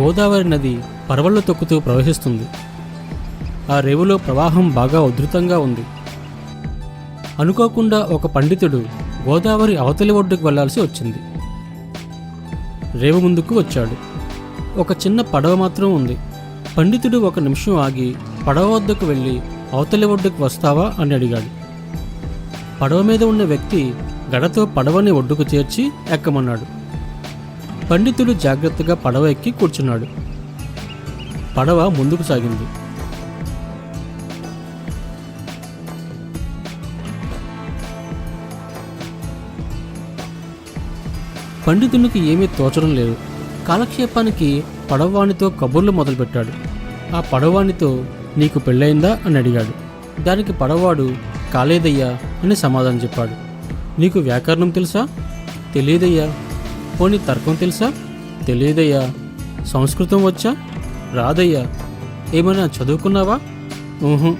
గోదావరి నది పరవళ్ళు తొక్కుతూ ప్రవహిస్తుంది. ఆ రేవులో ప్రవాహం బాగా ఉధృతంగా ఉంది. అనుకోకుండా ఒక పండితుడు గోదావరి అవతలి ఒడ్డుకు వెళ్ళాల్సి వచ్చింది. రేవు ముందుకు వచ్చాడు. ఒక చిన్న పడవ మాత్రం ఉంది. పండితుడు ఒక నిమిషం ఆగి పడవ వద్దకు వెళ్ళి అవతలి ఒడ్డుకు వస్తావా అని అడిగాడు. పడవ మీద ఉన్న వ్యక్తి గడతో పడవని ఒడ్డుకు చేర్చి ఎక్కమన్నాడు. పండితుడు జాగ్రత్తగా పడవ ఎక్కి కూర్చున్నాడు. పడవ ముందుకు సాగింది. పండితునికి ఏమీ తోచడం లేదు. కాలక్షేపానికి పడవవానితో కబుర్లు మొదలుపెట్టాడు. ఆ పడవవానితో నీకు పెళ్ళయిందా? అని అడిగాడు. దానికి పడవవాడు కాలేదయ్యా అని సమాధానం చెప్పాడు. నీకు వ్యాకరణం తెలుసా? తెలియదయ్యా పోనీ తర్కం తెలుసా? తెలియదయ్యా సంస్కృతం వచ్చా? రాదయ్యా. ఏమైనా చదువుకున్నావా? ఊహు.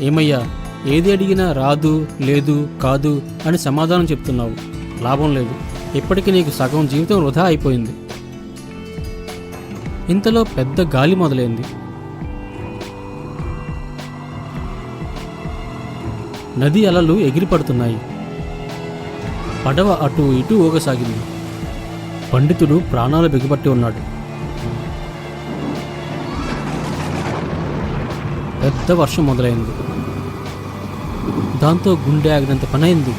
ఏమయ్యా? ఏది అడిగినా రాదు లేదు కాదు అని సమాధానం చెప్తున్నావు. లాభం లేదు. ఇప్పటికీ నీకు సగం జీవితం వృధా అయిపోయింది. ఇంతలో పెద్ద గాలి మొదలైంది. నది అలలు ఎగిరిపడుతున్నాయి. పడవ అటు ఇటు ఊగసాగింది. పండితుడు ప్రాణాలు బిగపట్టి ఉన్నాడు. పెద్ద వర్షం మొదలైంది. దాంతో గుండె ఆగినంత పనైంది.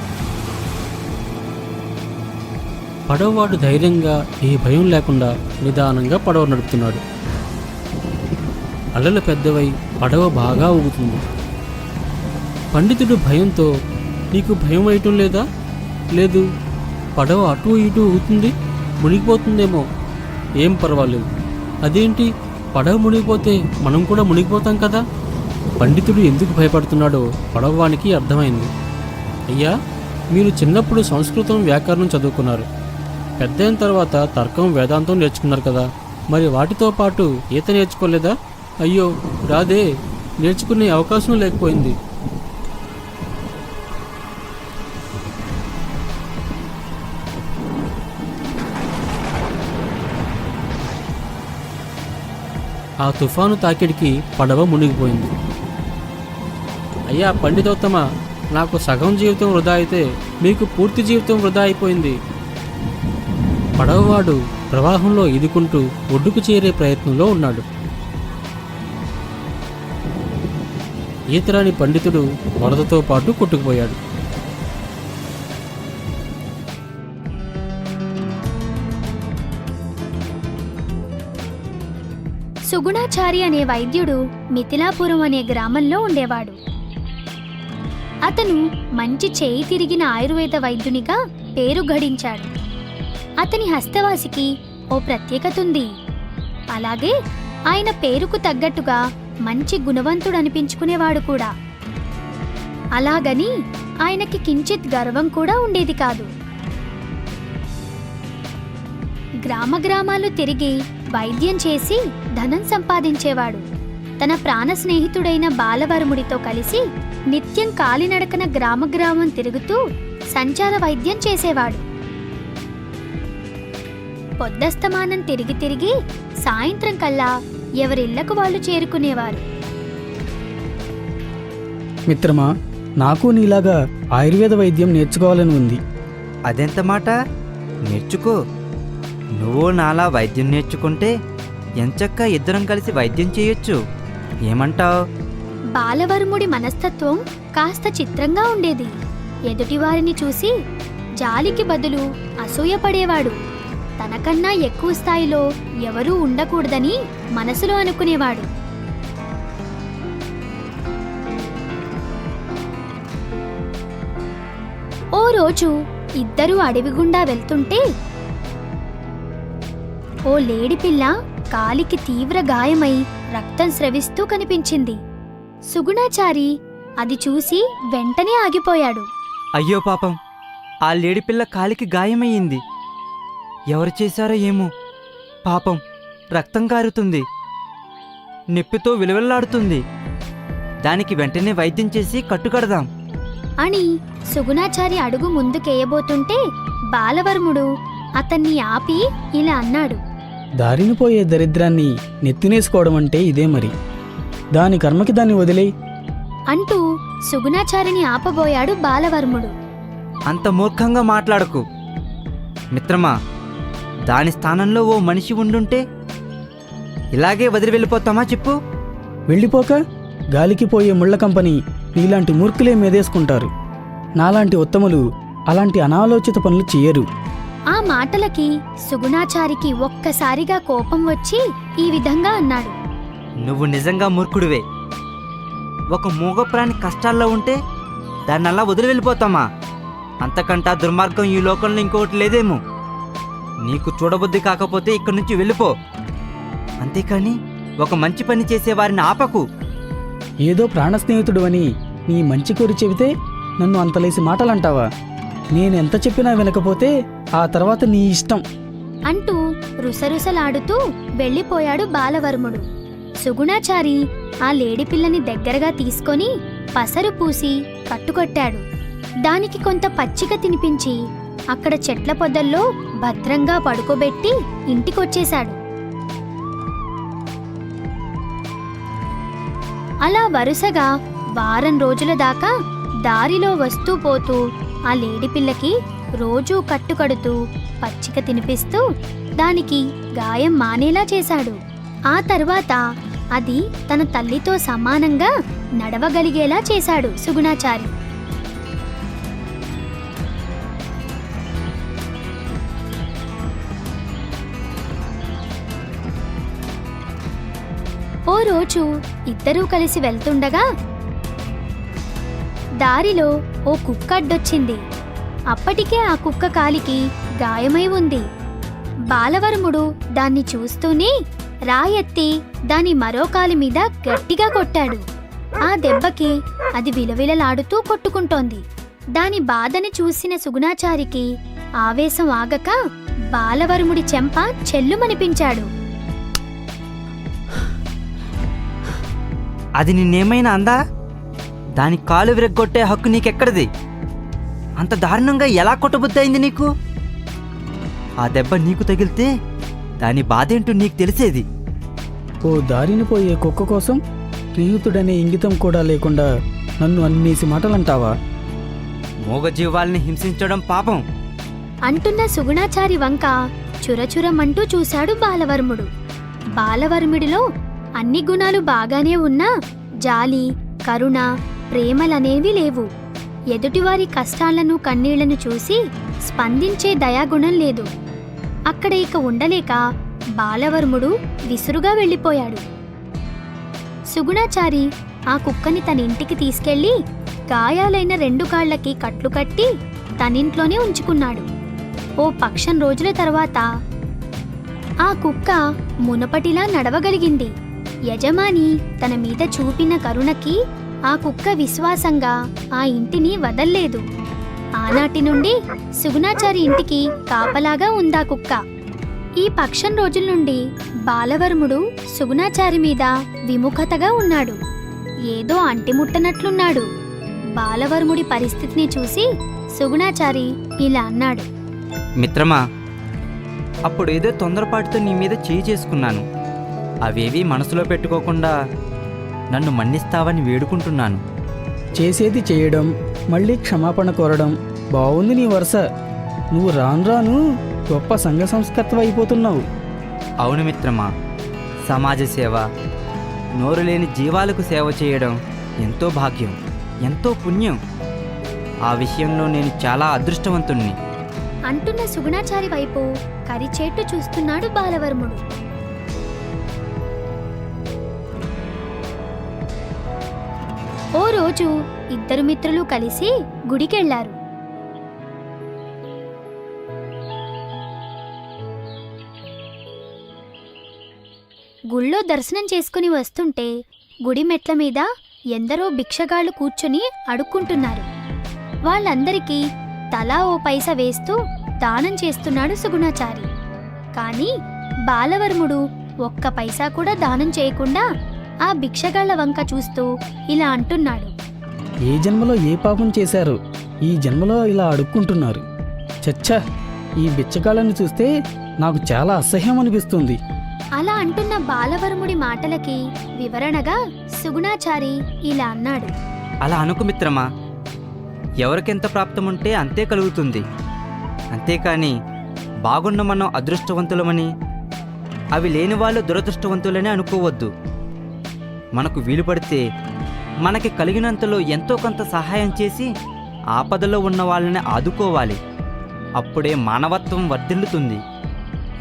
పడవవాడు ధైర్యంగా ఏ భయం లేకుండా నిదానంగా పడవ నడుపుతున్నాడు. అలలు పెద్దవై పడవ బాగా ఊగుతుంది. పండితుడు భయంతో నీకు భయం వేయటం లేదా? లేదు పడవ అటు ఇటు ఊగుతుంది? మునిగిపోతుందేమో? ఏం పర్వాలేదు. అదేంటి? పడవ మునిగిపోతే మనం కూడా మునిగిపోతాం కదా? పండితుడు ఎందుకు భయపడుతున్నాడో పడవవానికి అర్థమైంది. అయ్యా మీరు చిన్నప్పుడు సంస్కృతం వ్యాకరణం చదువుకున్నారు. పెద్దయిన తర్వాత తర్కం వేదాంతం నేర్చుకున్నారు కదా? మరి వాటితో పాటు ఈత నేర్చుకోలేదా? అయ్యో రాదే నేర్చుకునే అవకాశం లేకపోయింది. ఆ తుఫాను తాకిడికి పడవ మునిగిపోయింది. అయ్యా పండితోత్తమ నాకు సగం జీవితం వృధా అయితే మీకు పూర్తి జీవితం వృధా అయిపోయింది. పడవవాడు ప్రవాహంలో ఈదుకుంటూ ఒడ్డుకు చేరే ప్రయత్నంలో ఉన్నాడు. ఈతరాని పండితుడు వరదతో పాటు కొట్టుకుపోయాడు. సుగుణాచారి అనే వైద్యుడు మిథిలాపురం అనే గ్రామంలో ఉండేవాడు. అతను మంచి చేయి తిరిగిన ఆయుర్వేద వైద్యునిగా పేరు గడించాడు. అతని హస్తవాసికి ఓ ప్రత్యేకత ఉంది. అలాగే ఆయన పేరుకు తగ్గట్టుగా మంచి గుణవంతుడు అనిపించుకునేవాడు కూడా. అలాగని ఆయనకి కించిత్ గర్వం కూడా ఉండేది కాదు. గ్రామ గ్రామాలు తిరిగి వైద్యం చేసి ధనం సంపాదించేవాడు. తన ప్రాణ స్నేహితుడైన బాలవరముడితో కలిసి నిత్యం కాలినడకన గ్రామ గ్రామం తిరుగుతూ సంచార వైద్యం చేసేవాడు. పొద్దస్తమానం తిరిగి తిరిగి సాయంత్రం కల్లా ఎవరిళ్ళకు వాళ్ళు చేరుకునేవారు. మిత్రమా నాకు నీలాగా ఆయుర్వేద వైద్యం నేర్చుకోవాలని ఉంది. అదెంత మాట? నేర్చుకో. నువ్వు నాలా వైద్యం నేర్చుకుంటే ఎంచక్క ఇద్దరం కలిసి వైద్యం చేయొచ్చు. ఏమంటావ్? బాలవర్ముడి మనస్తత్వం కాస్త చిత్రంగా ఉండేది. ఎదుటివారిని చూసి జాలికి బదులు అసూయపడేవాడు తనకన్నా ఎక్కువ స్థాయిలో ఎవరూ ఉండకూడదని మనసులో అనుకునేవాడు. ఓ రోజు ఇద్దరూ అడవి గుండా వెళ్తుంటే ఓ లేడిపిల్ల కాలికి తీవ్ర గాయమై రక్తం స్రవిస్తూ కనిపించింది. సుగుణాచారి అది చూసి వెంటనే ఆగిపోయాడు. అయ్యో పాపం ఆ లేడిపిల్ల కాలికి గాయమయ్యింది. ఎవరు చేశారో ఏమో. పాపం రక్తం కారుతుంది. నొప్పితో విలువెల్లాడుతుంది. దానికి వెంటనే వైద్యం చేసి కట్టుకడదాం. అని సుగుణాచారి అడుగు ముందుకేయబోతుంటే బాలవర్ముడు అతన్ని ఆపి ఇలా అన్నాడు. దారిని పోయే దరిద్రాన్ని నెత్తినేసుకోవడం అంటే ఇదే మరి. దాని కర్మకి దాన్ని వదిలేయి. అంటూ సుగుణాచారిని ఆపబోయాడు బాలవర్ముడు. అంత మూర్ఖంగా మాట్లాడకు. మిత్రమా దాని స్థానంలో ఓ మనిషి ఉండుంటే ఇలాగే వదిలి వెళ్ళిపోతామా చెప్పు. వెళ్ళిపోక గాలికి పోయే ముళ్ళ కంపని నీలాంటి మూర్ఖులే మీదేసుకుంటారు. నాలాంటి ఉత్తములు అలాంటి అనాలోచిత పనులు చెయ్యరు. ఆ మాటలకి సుగుణాచారికి ఒక్కసారిగా కోపం వచ్చి ఈ విధంగా అన్నాడు. నువ్వు నిజంగా మూర్ఖుడివే. ఒక మూగ ప్రాణి కష్టాల్లో ఉంటే దాన్ని అలా వదిలి వెళ్ళిపోతామా? అంతకంటా దుర్మార్గం ఈ లోకంలో ఇంకొకటి లేదేమో? నీకు చూడబుద్ధి కాకపోతే ఇక్కడి నుంచి వెళ్ళిపో. అంతేకాని ఒక మంచి పని చేసే వారిని ఆపకు. ఏదో ప్రాణ స్నేహితుడు అని నీ మంచి కోరి చెబితే నన్ను అంతలేసి మాటలంటావా? నేనెంత చెప్పినా వినకపోతే ఆ తర్వాత నీ ఇష్టం. అంటూ రుసరుసలాడుతూ వెళ్ళిపోయాడు బాలవర్ముడు. సుగుణాచారి ఆ లేడిపిల్లని దగ్గరగా తీసుకొని పసరు పూసి కట్టుకొట్టాడు దానికి కొంత పచ్చిక తినిపించి అక్కడ చెట్ల పొదల్లో భద్రంగా పడుకోబెట్టి ఇంటికొచ్చేశాడు. అలా వరుసగా వారం రోజుల దాకా దారిలో వస్తూ పోతూ ఆ లేడిపిల్లకి రోజూ కట్టుకడుతూ పచ్చిక తినిపిస్తూ దానికి గాయం మానేలా చేశాడు. ఆ తర్వాత అది తన తల్లితో సమానంగా నడవగలిగేలా చేశాడు సుగుణాచారి. ఓ రోజు ఇద్దరూ కలిసి వెళ్తుండగా దారిలో ఓ కుక్క అడ్డొచ్చింది అప్పటికే ఆ కుక్క కాలికి గాయమై ఉంది. బాలవర్ముడు దాన్ని చూస్తూనే రాయెత్తి దాని మరో కాలి మీద గట్టిగా కొట్టాడు. ఆ దెబ్బకి అది విలవిలలాడుతూ కొట్టుకుంటోంది. దాని బాధని చూసిన సుగుణాచారికి ఆవేశం ఆగక బాలవరుముడి చెంప చెల్లుమనిపించాడు. అది నిన్నేమైనా అందా? దాని కాలు విరగ్గొట్టే హక్కు నీకెక్కడిది? అంత దారుణంగా ఎలా కొట్టబుద్ధి అయింది నీకు? ఆ దెబ్బ నీకు తగిలితే దాని బాధేంటో నీకు తెలిసేది. ఓ దారిని పోయే కుక్క కోసం స్నేహితుడనే ఇంగితం కూడా లేకుండా నన్ను అన్నేసి మాటలంటావా? మూగజీవాల్ని హింసించడం పాపం. అంటున్న సుగుణాచారి వంక చురచురమంటూ చూశాడు బాలవర్ముడు. బాలవర్ముడిలో అన్ని గుణాలు బాగానే ఉన్నా జాలి కరుణ ప్రేమలనేవి లేవు. ఎదుటివారి కష్టాలను కన్నీళ్ళను చూసి స్పందించే దయాగుణం లేదు. అక్కడ ఇక ఉండలేక బాలవర్ముడు విసురుగా వెళ్ళిపోయాడు. సుగుణాచారి ఆ కుక్కని తన ఇంటికి తీసుకెళ్ళి గాయాలైన రెండు కాళ్ళకి కట్లు కట్టి తనింట్లోనే ఉంచుకున్నాడు. ఓ పక్షం రోజుల తర్వాత ఆ కుక్క మునపటిలా నడవగలిగింది. యజమాని తన మీద చూపిన కరుణకి ఆ కుక్క విశ్వాసంగా ఆ ఇంటిని వదల్లేదు. ఆనాటి నుండి సుగుణాచారి ఇంటికి కాపలాగా ఉందా కుక్క? ఈ పక్షం రోజుల నుండి బాలవర్ముడు సుగుణాచారి మీద విముఖతగా ఉన్నాడు. ఏదో అంటిముట్టనట్లున్నాడు. బాలవర్ముడి పరిస్థితిని చూసి సుగుణాచారి ఇలా అన్నాడు. మిత్రమా అప్పుడు ఏదో తొందరపాటుతో నీ మీద చేయి చేసుకున్నాను. అవేవి మనసులో పెట్టుకోకుండా నన్ను మన్నిస్తావని వేడుకుంటున్నాను. చేసేది చేయడం మళ్ళీ క్షమాపణ కోరడం బాగుంది నీ వరుస. నువ్వు రాను రాను గొప్ప సంఘ సంస్కర్తవ అయిపోతున్నావు. అవును మిత్రమా సమాజ సేవ నోరు లేని జీవాలకు సేవ చేయడం ఎంతో భాగ్యం ఎంతో పుణ్యం. ఆ విషయంలో నేను చాలా అదృష్టవంతుణ్ణి. అంటున్న సుగుణాచారి వైపు కరిచేట్టు చూస్తున్నాడు బాలవర్ముడు. ఓ రోజు ఇద్దరు మిత్రులు కలిసి గుడికెళ్ళారు గుళ్ళో దర్శనం చేసుకుని వస్తుంటే గుడి మెట్ల మీద ఎందరో భిక్షగాళ్ళు కూర్చొని అడుక్కుంటున్నారు. వాళ్ళందరికీ తలా ఓ పైస వేస్తూ దానం చేస్తున్నాడు సుగుణాచారి. కానీ బాలవర్ముడు ఒక్క పైసా కూడా దానం చేయకుండా ఆ భిక్షగాళ్ళ వంక చూస్తూ ఇలా అంటున్నాడు. ఏ జన్మలో ఏ పాపం చేశారో? ఈ జన్మలో ఇలా అడుక్కుంటున్నారు. చచ్చా ఈ బిచ్చగాళ్ళని చూస్తే నాకు చాలా అసహ్యం అనిపిస్తుంది. అలా అంటున్న బాలవర్ముడి మాటలకి వివరణగా సుగుణాచారి ఇలా అన్నాడు. అలా అనుకు మిత్రమా ఎవరికెంత ప్రాప్తముంటే అంతే కలుగుతుంది. అంతేకాని బాగున్న మనం అదృష్టవంతులమని అవి లేని వాళ్ళు దురదృష్టవంతులని అనుకోవద్దు. మనకు వీలు పడితే మనకి కలిగినంతలో ఎంతో కొంత సహాయం చేసి ఆపదలో ఉన్న వాళ్ళని ఆదుకోవాలి. అప్పుడే మానవత్వం వర్ధిల్లుతుంది.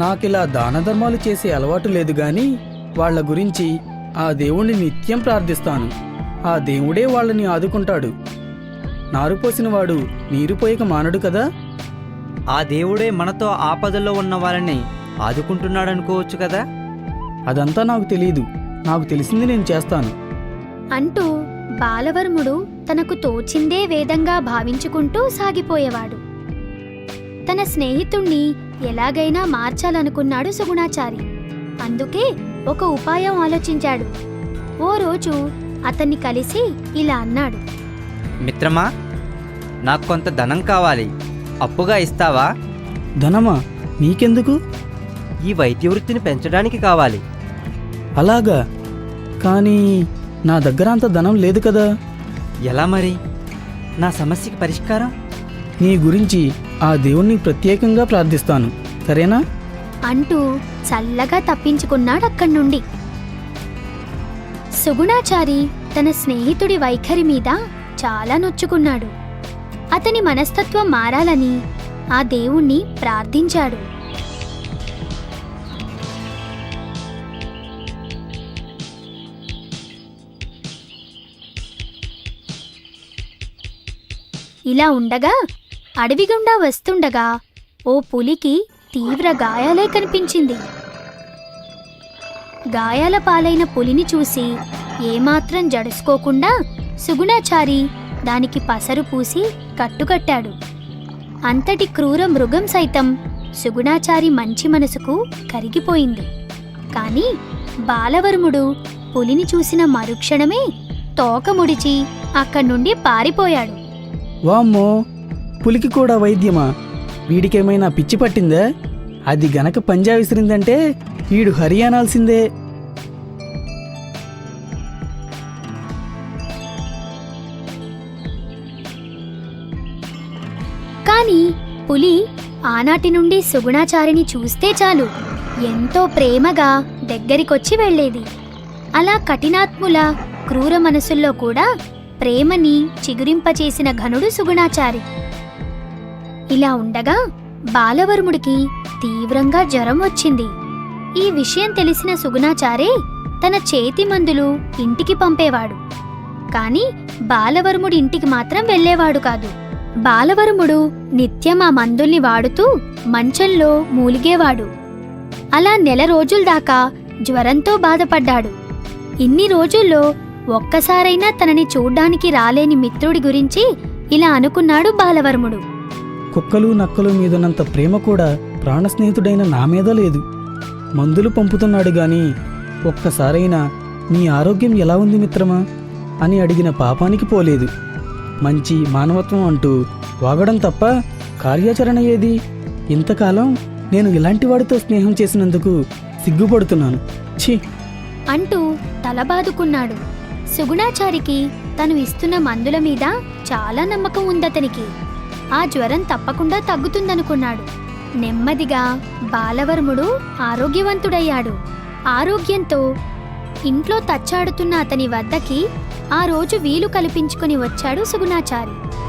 నాకిలా దాన ధర్మాలు చేసే అలవాటు లేదు గాని వాళ్ళ గురించి ఆ దేవుణ్ణి నిత్యం ప్రార్థిస్తాను. ఆ దేవుడే వాళ్ళని ఆదుకుంటాడు. నారు పోసినవాడు నీరు పోయక మానడు కదా? ఆ దేవుడే మనతో ఆపదలో ఉన్న వాళ్ళని ఆదుకుంటున్నాడనుకోవచ్చు కదా? అదంతా నాకు తెలియదు నాకు తెలిసింది నేను చేస్తాను. అంటూ బాలవర్ముడు తనకు తోచిందే వేదంగా భావించుకుంటూ సాగిపోయేవాడు. తన స్నేహితుణ్ణి ఎలాగైనా మార్చాలనుకున్నాడు సుగుణాచారి అందుకే ఒక ఉపాయం ఆలోచించాడు. ఓ రోజు అతన్ని కలిసి ఇలా అన్నాడు. మిత్రమా నాకు కొంత ధనం కావాలి. అప్పుగా ఇస్తావా? ధనమా? నీకెందుకు? ఈ వైద్య వృత్తిని పెంచడానికి కావాలి. అలాగా. కానీ నా దగ్గర అంత ధనం లేదు కదా. ఎలా మరి? నా సమస్యకి పరిష్కారం? నీ గురించి ఆ దేవుణ్ణి ప్రత్యేకంగా ప్రార్థిస్తాను. సరేనా? అంటూ చల్లగా తప్పించుకున్నాడు అక్కడి నుండి. సుగుణాచారి తన స్నేహితుడి వైఖరి మీద చాలా నొచ్చుకున్నాడు. అతని మనస్తత్వం మారాలని ఆ దేవుణ్ణి ప్రార్థించాడు. ఇలా ఉండగా అడవి గుండా వస్తుండగా ఓ పులికి తీవ్ర గాయాలే కనిపించింది. గాయాల పాలైన పులిని చూసి ఏమాత్రం జడుసుకోకుండా సుగుణాచారి దానికి పసరు పూసి కట్టుకట్టాడు. అంతటి క్రూర మృగం సైతం సుగుణాచారి మంచి మనసుకు కరిగిపోయింది. కాని బాలవర్ముడు పులిని చూసిన మరుక్షణమే తోక ముడిచి అక్కడి నుండి పారిపోయాడు. వామ్మో పులికి కూడా వైద్యమా? వీడికేమైనా పిచ్చి పట్టిందా? అది గనక పంజా విసిరిందంటే వీడు హరియానాల్సిందే. కాని పులి ఆనాటి నుండి సుగుణాచారిని చూస్తే చాలు. ఎంతో ప్రేమగా దగ్గరికొచ్చి వెళ్ళేది. అలా కఠినాత్ముల క్రూర మనసుల్లో కూడా ప్రేమని చిగురింపచేసిన ఘనుడు సుగుణాచారి. ఇలా ఉండగా బాలవర్ముడికి తీవ్రంగా జ్వరం వచ్చింది. ఈ విషయం తెలిసిన సుగుణాచారి తన చేతి మందులు ఇంటికి పంపేవాడు. కాని బాలవర్ముడి ఇంటికి మాత్రం వెళ్ళేవాడు కాదు. బాలవర్ముడు నిత్యం ఆ మందుల్ని వాడుతూ మంచంలో మూలిగేవాడు. అలా నెల రోజుల దాకా జ్వరంతో బాధపడ్డాడు. ఇన్ని రోజుల్లో ఒక్కసారైనా తనని చూడ్డానికి రాలేని మిత్రుడి గురించి ఇలా అనుకున్నాడు బాలవర్ముడు. కుక్కలు నక్కలు మీదున్నంత ప్రేమ కూడా ప్రాణ స్నేహితుడైన నా మీద లేదు. మందులు పంపుతున్నాడు గాని ఒక్కసారైనా నీ ఆరోగ్యం ఎలా ఉంది మిత్రమా? అని అడిగిన పాపానికి పోలేదు. మంచి మానవత్వం అంటూ వాగడం తప్ప కార్యాచరణ ఏది? ఇంతకాలం నేను ఇలాంటి వాడితో స్నేహం చేసినందుకు సిగ్గుపడుతున్నాను. ఛీ! అంటూ తలబాదుకున్నాడు. సుగుణాచారికి తను ఇస్తున్న మందుల మీద చాలా నమ్మకం ఉందతనికి. ఆ జ్వరం తప్పకుండా తగ్గుతుందనుకున్నాడు. నెమ్మదిగా బాలవర్ముడు ఆరోగ్యవంతుడయ్యాడు. ఆరోగ్యంతో ఇంట్లో తచ్చాడుతున్న అతని వద్దకి ఆ రోజు వీలు కల్పించుకుని వచ్చాడు సుగుణాచారి.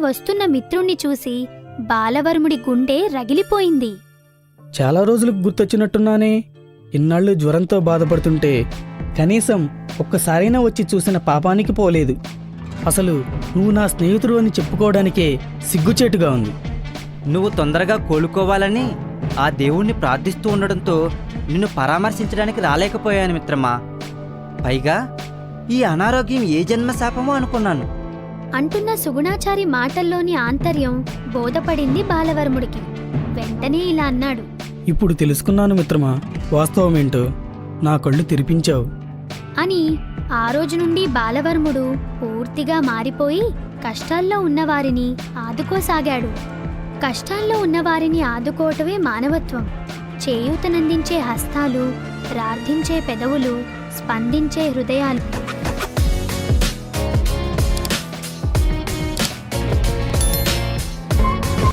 వస్తున్న మిత్రుణ్ణి చూసి బాలవర్ముడి గుండె రగిలిపోయింది. చాలా రోజులకు గుర్తొచ్చినట్టున్నానే ఇన్నాళ్ళు జ్వరంతో బాధపడుతుంటే కనీసం ఒక్కసారైనా వచ్చి చూసిన పాపానికి పోలేదు. అసలు నువ్వు నా స్నేహితుడు అని చెప్పుకోవడానికే సిగ్గుచేటుగా ఉంది. నువ్వు తొందరగా కోలుకోవాలని ఆ దేవుణ్ణి ప్రార్థిస్తూ ఉండడంతో నిన్ను పరామర్శించడానికి రాలేకపోయాను మిత్రమా. పైగా ఈ అనారోగ్యం ఏ జన్మ శాపమో అనుకున్నాను. అంటున్న సుగుణాచారి మాటల్లోని ఆంతర్యం బోధపడింది బాలవర్ముడికి. వెంటనే ఇలా అన్నాడు. ఇప్పుడు తెలుసుకున్నాను మిత్రమా వాస్తవమేంటో? నా కళ్ళు తెరిపించావు. అని ఆ రోజు నుండి బాలవర్ముడు పూర్తిగా మారిపోయి కష్టాల్లో ఉన్నవారిని ఆదుకోసాగాడు. కష్టాల్లో ఉన్నవారిని ఆదుకోవటమే మానవత్వం. చేయూతనందించే హస్తాలు ప్రార్థించే పెదవులు స్పందించే హృదయాలు.